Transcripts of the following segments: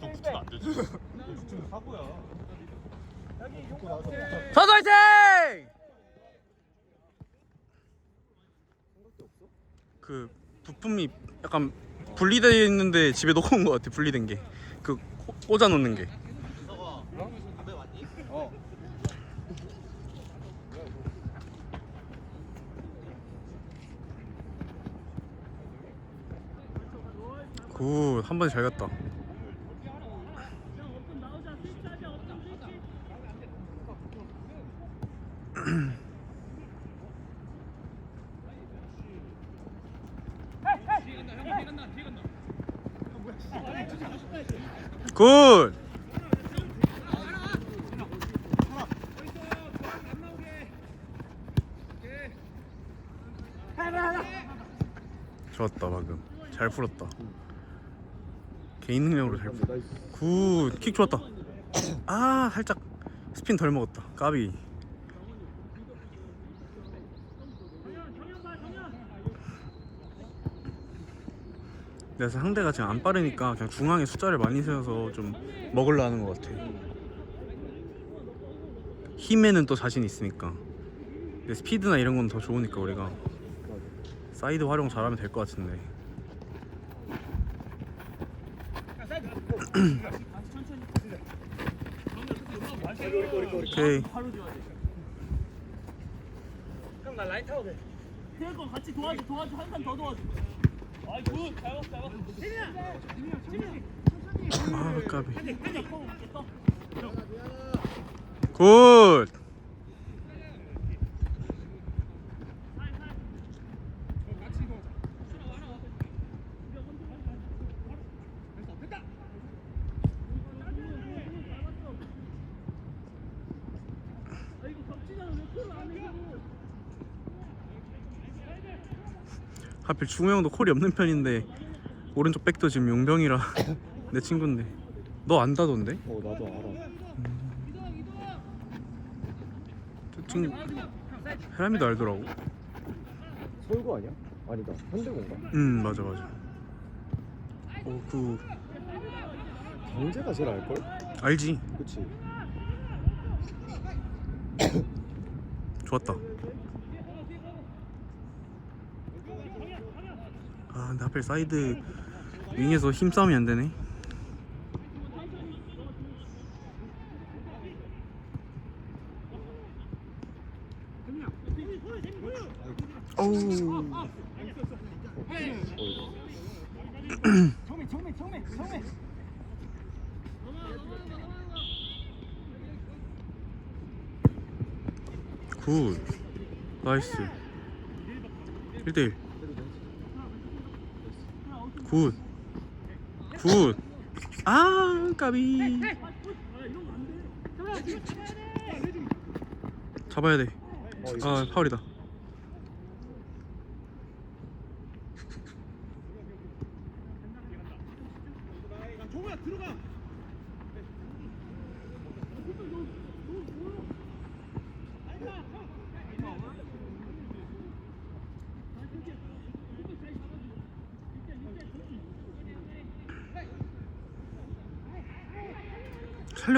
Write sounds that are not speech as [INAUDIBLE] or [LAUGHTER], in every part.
좀 붙으면 안 되지. 붙으면 사고야. 선수 화이팅! 그 부품이 약간 분리되어 있는데 집에 놓고 온 것 같아 분리된 게그 꽂아 놓는 게 굿, 한 번에 잘 갔다. 굿! 좋았다 방금. 잘 풀었다. 개인 능력으로 잘 풀었다 굿! 킥 좋았다. 아 살짝 스핀 덜 먹었다. 까비 그래서 상대가 지금 안 빠르니까 그냥 중앙에 숫자를 많이 세워서 좀 먹으려 하는 것 같아 힘에는 또 자신 있으니까. 근데 스피드나 이런 건 더 좋으니까 우리가. 사이드 활용 잘하면 될 것 같은데. [CLEARS THROAT] 오케이. 형 나 라인 타도 돼. 태권 같이 도와줘 도와줘. 한 칸 더 도와줘. 아 까비. 굿 아 이거 겹치잖아 왜 콜을 안 해? 하필 중우 형도 콜이 없는 편인데 오른쪽 백도 지금 용병이라 [COUGHS] 내 친구인데 너 안다던데? 어 나도 알아. 저 친구 헤라미도 알더라고 설구 아니야? 아니다. 현대건가? 음 맞아 맞아 어그 경제가 제일 알걸? 알지 그치. [COUGHS] 좋았다 아 근데 하필 사이드 윙에서 힘싸움이 안 되네. 어우. 굿. 나이스. 1대1 굿 굿. 아 까비 잡아야 돼. 어아 파울이다. 종우야 들어가.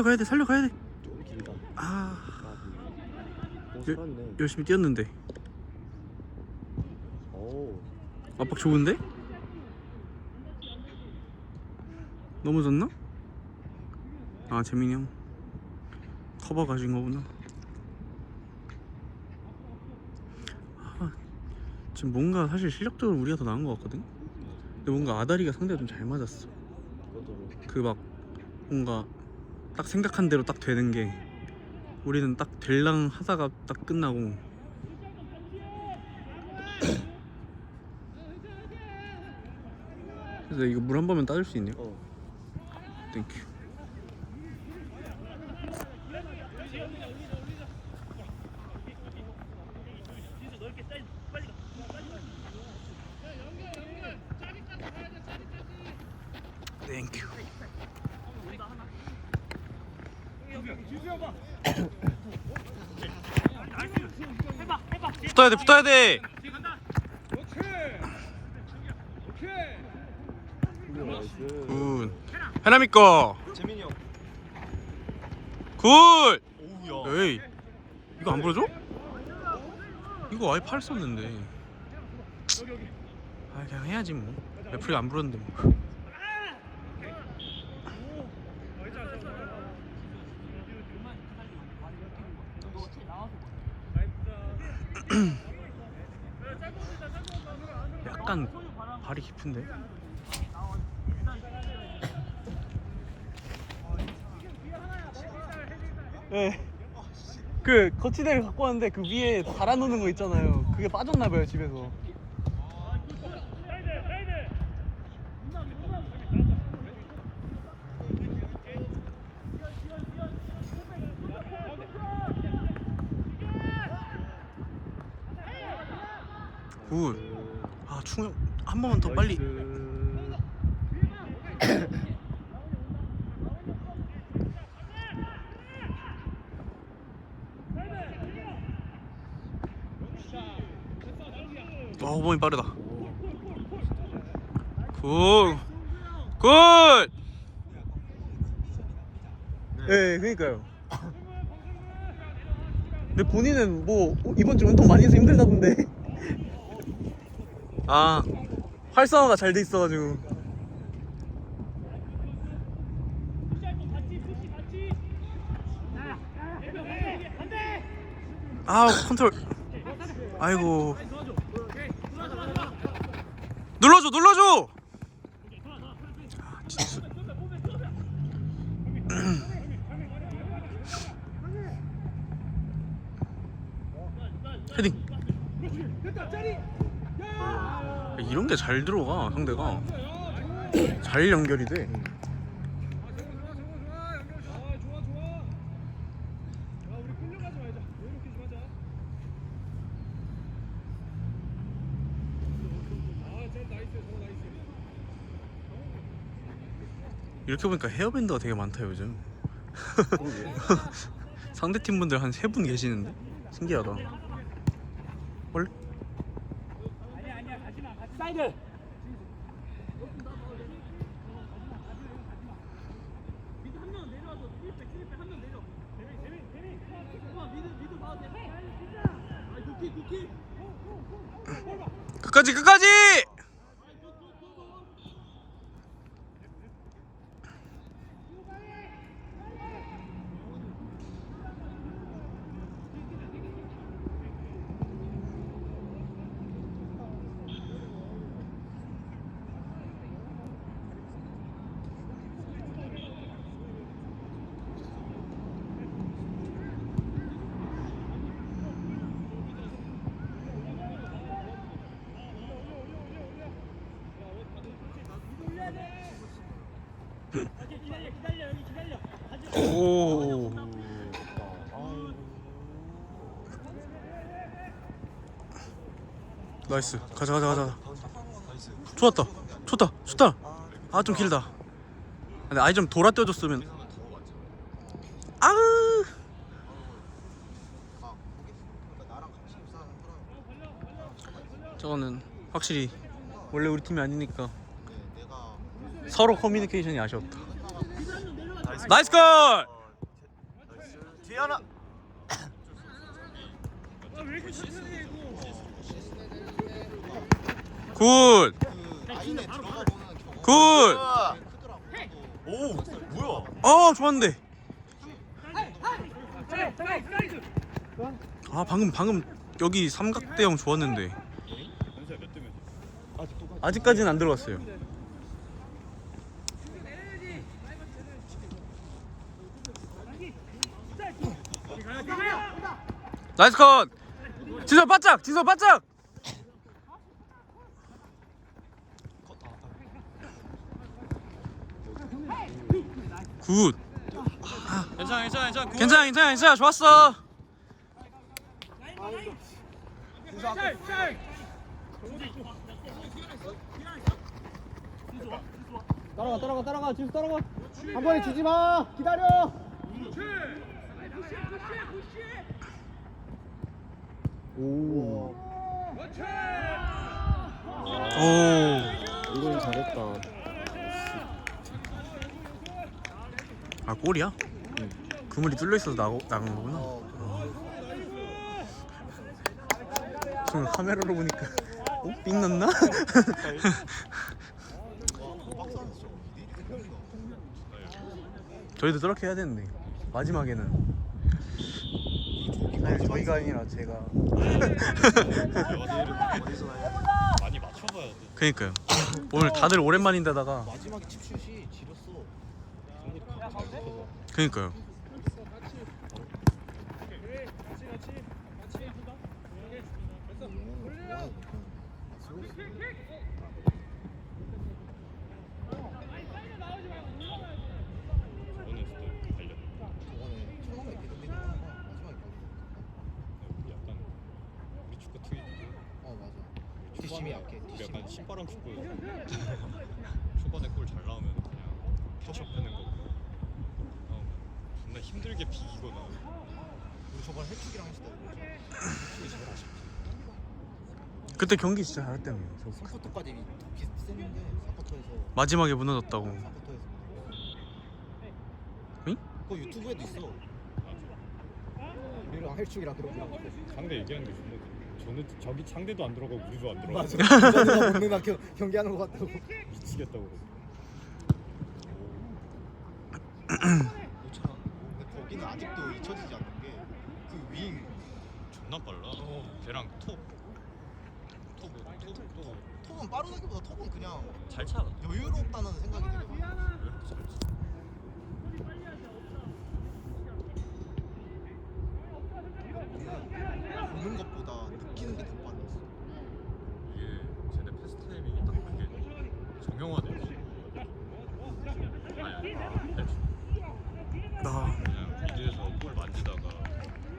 살려가야 돼. 살려가야 돼. 좀 길다. 아오 예. 살았네. 열심히 뛰었는데 오. 압박 좋은데? 넘어졌나? 아 재민이 형 커버 가진 거구나. 아, 지금 뭔가 사실 실력적으로 우리가 더 나은 것 같거든. 근데 뭔가 아다리가 상대가 좀 잘 맞았어. 그것도 그 막 뭔가 딱 생각한 대로 딱 되는 게 우리는 딱 될랑 하다가 딱 끝나고 [COUGHS] 그래서 이거 물 한 번만 따줄 수 있냐? 어. 땡큐 땡큐 해봐 해봐. 붙어야 돼 붙어야 돼. 굿 해남이 거. 재민이 형. 굿. 오우야. 에이 이거 안 불어줘? 이거 아예 팔 썼는데. 아 그냥 해야지 뭐. 레프리 안 불었는데 뭐. 발이 깊은데. 네. 그 거치대를 갖고 왔는데 그 위에 달아놓는 거 있잖아요. 그게 빠졌나 봐요 집에서. 굿. 아 충영 한 번만 더 빨리. 어 몸이 빠르다. 굿. 굿. 네, 그러니까요. 근데 본인은 뭐 이번 주 운동 많이 해서 힘들다던데. 아, 활성화가 잘 돼 있어가지고. 아, 컨트롤. 아이고. 눌러줘, 눌러줘. 아, 진짜. 헤딩. 이런 게 잘 들어가 상대가 잘 연결이 돼. 이렇게 보니까 헤어밴드가 되게 많다 요즘. 상대 팀 분들 한 세 분 계시는데 신기하다. 원래 사이드. 끝까지 끝까지. 기다려 기다려 여기 기다려. 오. 나이스. 가자 가자 가자. 좋았다. 좋다. 좋다. 아 좀 길다. 근데 아예 좀 돌아 떼줬으면. 아으. 저거는 확실히 원래 우리 팀이 아니니까 서로 커뮤니케이션이 아쉬웠다. 나이스 골! 뒤에 하나. 굿! 굿! 오 뭐야? 어 좋았는데 아 방금 방금 여기 삼각대형 좋았는데 아직까지는 안 들어갔어요 나이스 컷. 진서 바짝 진서 바짝. 굿. 괜찮아 괜찮아 괜찮아. 괜찮아 괜찮아 괜찮아. 좋았어. 따라가 따라가 따라가. 지수 따라가. 한 번에 주지 마. 기다려 오 오 이건 잘했다 아 골이야? 그물이 뚫려 있어서 나고, 나간 거구나. 지금 카메라로 보니까 어? 삥 났나? [LAUGHS] 저희도 저렇게 해야 되는데 마지막에는 아니 저희가 아니라 제가. 많이 맞춰봐야 돼. 그니까요. 오늘 다들 오랜만인데다가 마지막에 칩슛이 지렸어. 그니까요 저번에 진짜 달려. 저번에 처음에 개동빈이 마지막에 우리 약간 우리 축구 특이. 어 맞아. 우리 뒷심이 [LAUGHS] 초반에 약해, 뒷심이. 약간 신바람 축구. 초반에 골 잘 나오면 그냥 터치 빼는 거고. 나오면 존나 힘들게 비기거나. 우리 저번에 해축이랑 했을 때 축이 제일 아쉽지. 그때 경기 진짜 잘했다며 저 3쿼터까지 더 비슷했는데 4쿼터에서 마지막에 무너졌다고 4쿼터에서 응? 그거 유튜브에도 있어. 우리랑 해축이랑 그러고 상대 얘기하는 게 존나. 저는 저기 상대도 안 들어가고 우리도 안 들어가. 맞아. [LAUGHS] 누가 먹는 나 경기하는 것 같다고. 미치겠다고. 참. 근데 거기는 아직도 잊혀지지 않는 게그 윙. 존나 빨라. 걔랑 톱. 톱, 톱, 톱. 톱은 빠르다기보다 톱은 그냥 잘 차. 여유롭다는 생각이 되게 많아. 왜 이렇게 잘 차? 보는 것보다 느끼는 게 더 빨랐어. 이게 쟤네 패스 타이밍이 딱 그게 정형화돼 있어. 아니 아니 대충 나 그냥 미드에서 볼 만지다가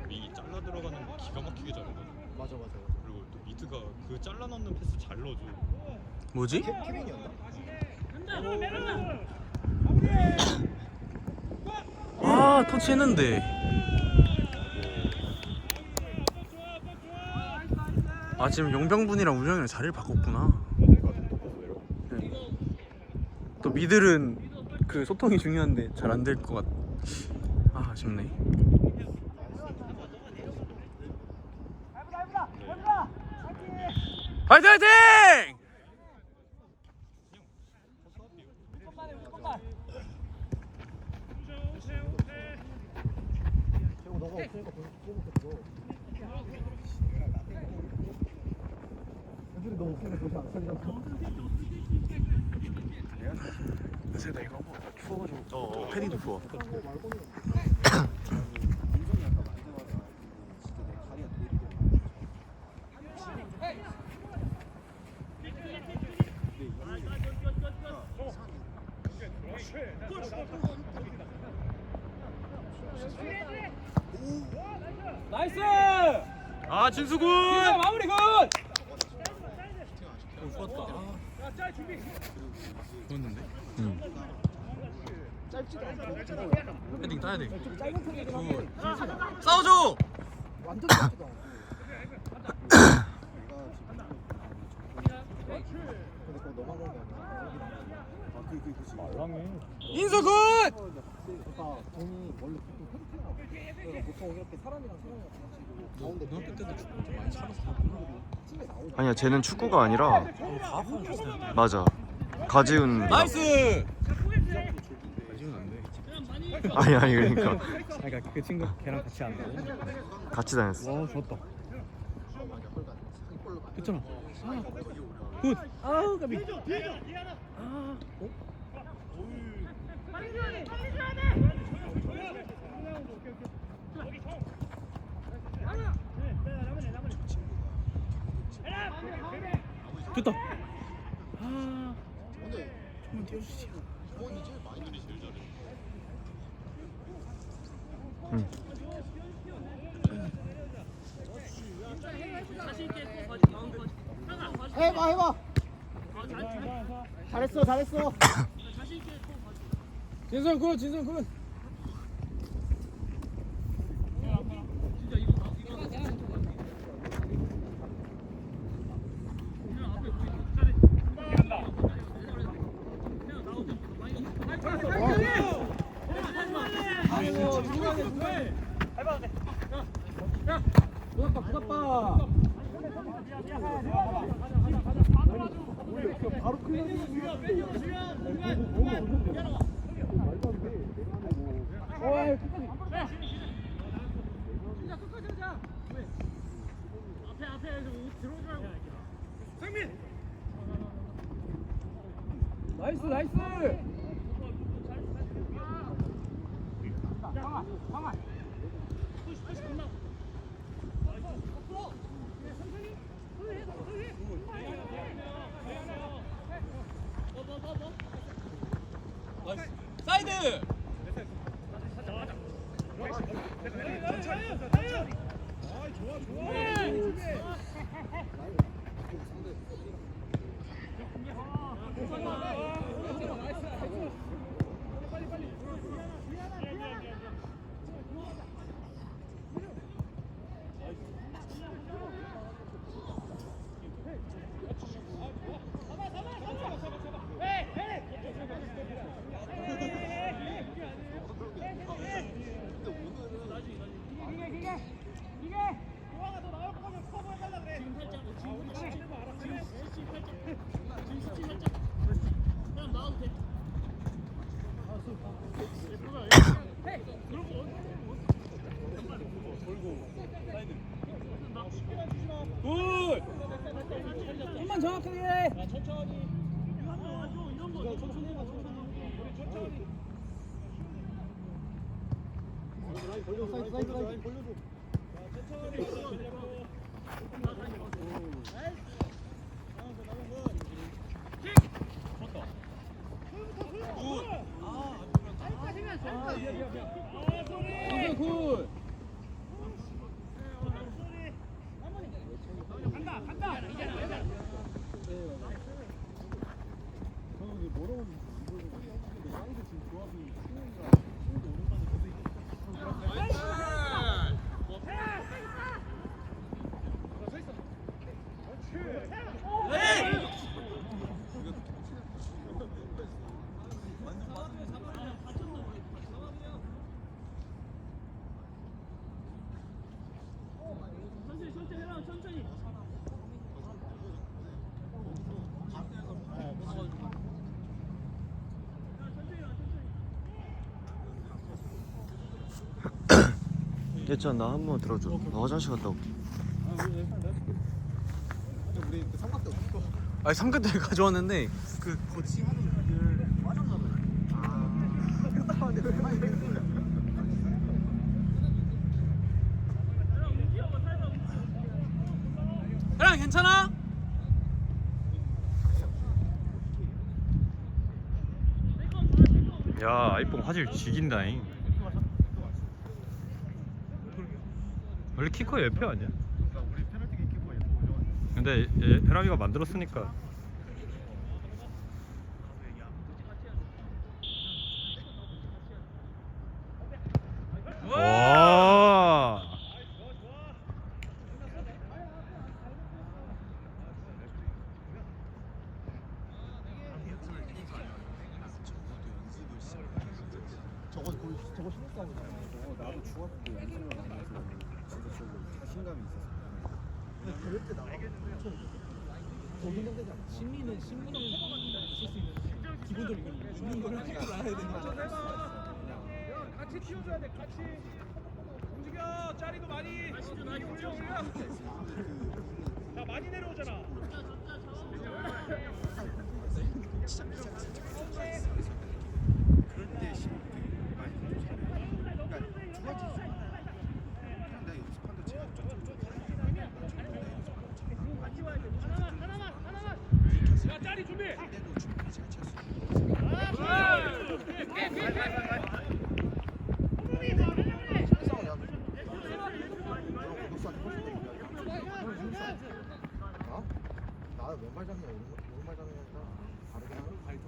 윙이 잘라 들어가는 거 기가 막히게 잘하거든. 맞아 맞아. 그리고 또 미드가 그 잘라 넣는 패스 잘 넣어줘. 뭐지? 아 터치했는데 아 지금 용병분이랑 우정이랑 자리를 바꿨구나 네. 또 미들은 그 소통이 중요한데 잘 안 될 것 같... 아 아쉽네 화이팅 화이팅! 최고 너가 없으니까 보고 싶었어. 애들이 너 없으면 도시 안 살잖아. 요새 나 이거 한번 추워가지고. 패딩도 추워 아 진수군! 진짜 마무리 굿! 좋았는데? 짧지도 않고 패딩 따야 돼 싸워줘! 완전. 아, 그, 그. 인수 굿! 그러니까 돈이 원래 보통 팬티야. 그러니까 보통 이렇게 사람이랑 사람이랑 같이 가운데 고등학교 때도 축구 좀 많이 차면서 봤구나 팀에 나오고 아니야 쟤는 축구가 아니라 비슷해 맞아 가지훈 나이스! 안돼 아니 아니 그러니까 그러니까 그 친구 걔랑 같이 한다고? 같이 다녔어 와 좋았다 됐잖아 굿 아우 까비 아 어? 됐다 아 좀만 잘해. 응. 해봐 해봐 잘했어 잘했어 [COUGHS] 진선 굿! 진선 굿! 부각봐 부각봐 바로 클리어 어이 앞에 앞에 들어오지 말고 나이스 나이스 사이드! 굿 예찬 나 한 번 들어줘 나 화장실 갔다 올게 우리 그 삼각대 어디 거? 아니 삼각대 [LAUGHS] 가져왔는데 그 거치하는 그 빠졌나 봐. 형 괜찮아? 야 아이폰 화질 죽인다잉 원래 키커 예표 아니야? 근데 얘, 헤라미가 만들었으니까. 와. 저거 거의 저거 신경 쓰고 어, 나도 때 연습을 많이 해서 진짜 저거 자신감이. 근데 대회 때 거기 힘들지 않아? 심리는 심리는 쓸수 있는 기본적으로 이걸 있는 걸 할줄 알아야 되는 거잖아 같이 튀어줘야 돼 같이 움직여 짜리도 많이 올려 올려 자 많이 내려오잖아 야 짜리 준비 어? 나 왼발 잡냐 오른발 잡냐니까 다르게 하는 발좀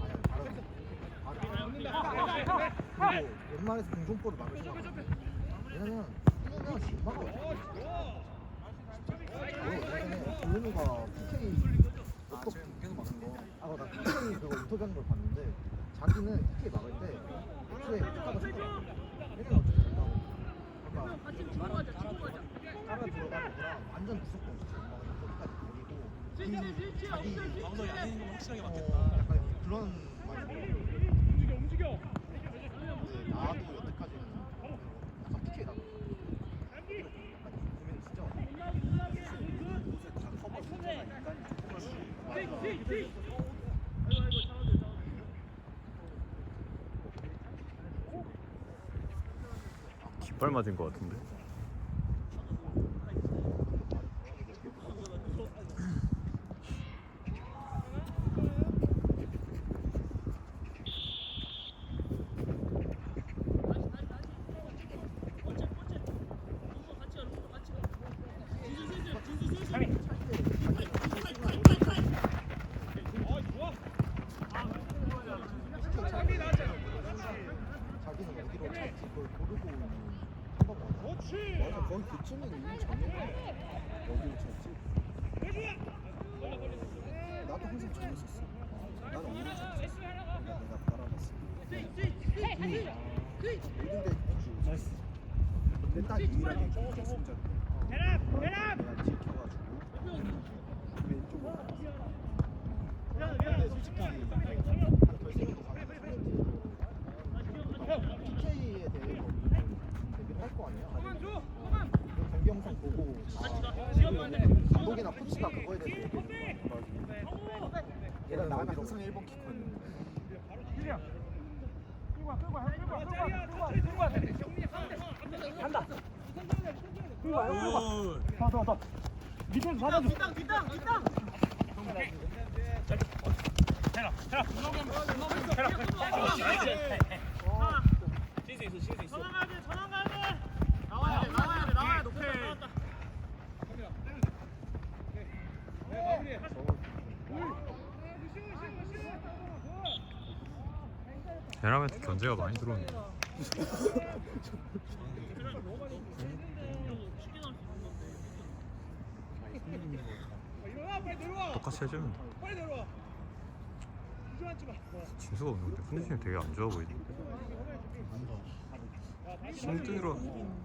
아니 다르게 그리고 웬만해서 공중볼을 막지 마 왜냐면 뛰면 막아 도현이가 PK 어떻게 계속 막는 거? 아나 PK 그거 인터뷰하는 걸 봤는데 자기는 PK 막을 때 애초에 효과가 좋아. 애들 어떻게 된다고. 그러니까 같이 친구하자 친구하자 따라 들어가는 거랑 완전 무조건 잘 막는 것까지 버리고 진짜 진짜 자기 방송 아닌 건 확실하게 어, 맞겠다. 약간 그런 말이 움직여 움직여. 근데 나도 여태까지는 약간 PK 약간 고민을 진짜. 요새 다 커버 진짜 인간이 조금만 깃발 맞은 거 같은데. 자기 나잖아. 자기는 어디로 찰지 그걸 고르고 있는. 그렇지. 맞아 거의 그쯤에 있는 장면이 어디로 찰지. 나도 항상 정했었어. 나는 오른쪽 쳤어. 내가 내가 바라봤어. 모든 데 나이스. 근데 딱 유일하게 그게 승자인데. 내가 지켜가지고 왼쪽으로 갔어. 근데 솔직히 결승도 가면 PK에 대해서 대비를 할 거 아니야. 그 경기 영상 보고 아, 감독이나 코치가 그거에 대해서 얘기해 줘. 얘가 나는 항상 1번 키커였는데 베람한테 견제가 많이 들어오네. 똑같이 해주면 돼. 빨리. 진수가 오는데 컨디션이 되게 안 좋아 보이던데. 힘들어. 어.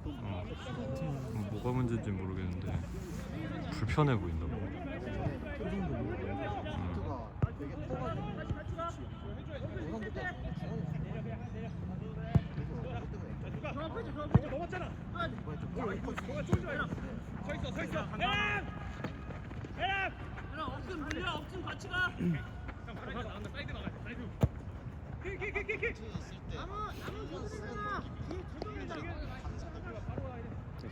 음, 뭐가 문제인지 모르겠는데 불편해 보인다고. 음. 되게 상부터 중원이 이제 넘었잖아. 이번에 좀 작은 컷 너가 쫄지 마. 서 있어 서 있어. 대랍. 대랍. 억진 물려 억진 같이 가형 바로 나온다. 사이드 나가. 사이드. 킥킥킥킥.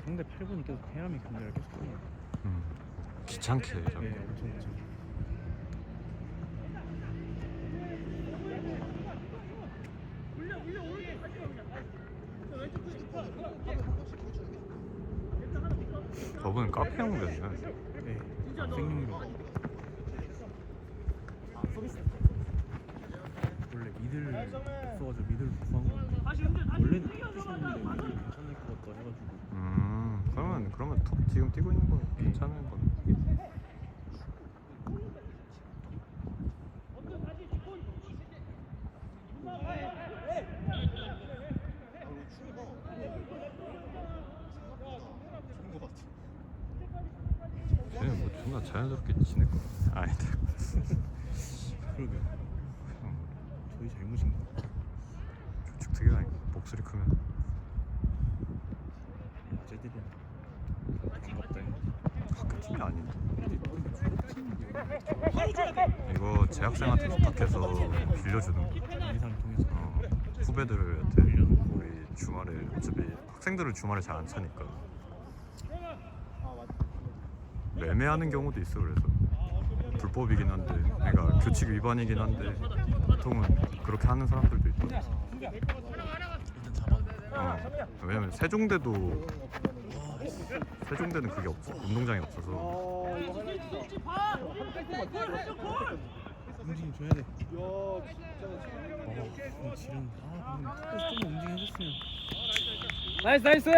상대 8분이 계속 해람이 경기를 계속 하네요. 음. 귀찮게 해, 자꾸. 네, 엄청 엄청. 저분은 카페 옮겼네. 네, 생명력. 원래 미들 없어가지고 미들 구한 건데 원래는 뛰시는데 미들 괜찮을 것 같다 해가지고 음. 그러면 그러면 톱 지금 뛰고 있는 건 괜찮은 건. 쟤는 뭐 존나 자연스럽게 지낼 거 아니다. 그러게 형, 저희 잘못인가? 조직 특이하니까 목소리 크면 어제들은 반갑다 학교 팀이 아닌데. 바로 줘야 돼. 이거 재학생한테 부탁해서 빌려주는 거. 어, 후배들한테 우리 주말에 어차피 학생들은 주말에 잘 안 차니까. 매매하는 경우도 있어 그래서. 불법이긴 한데 그러니까 규칙 위반이긴 한데 보통은 그렇게 하는 사람들도 있더라고. 어, 왜냐면 세종대도 세종대는 그게 없어 운동장이 없어서 움직임 줘야 돼. 어, 그럼 지금 아, 방금 좀 움직임 해줬으면. 나이스 나이스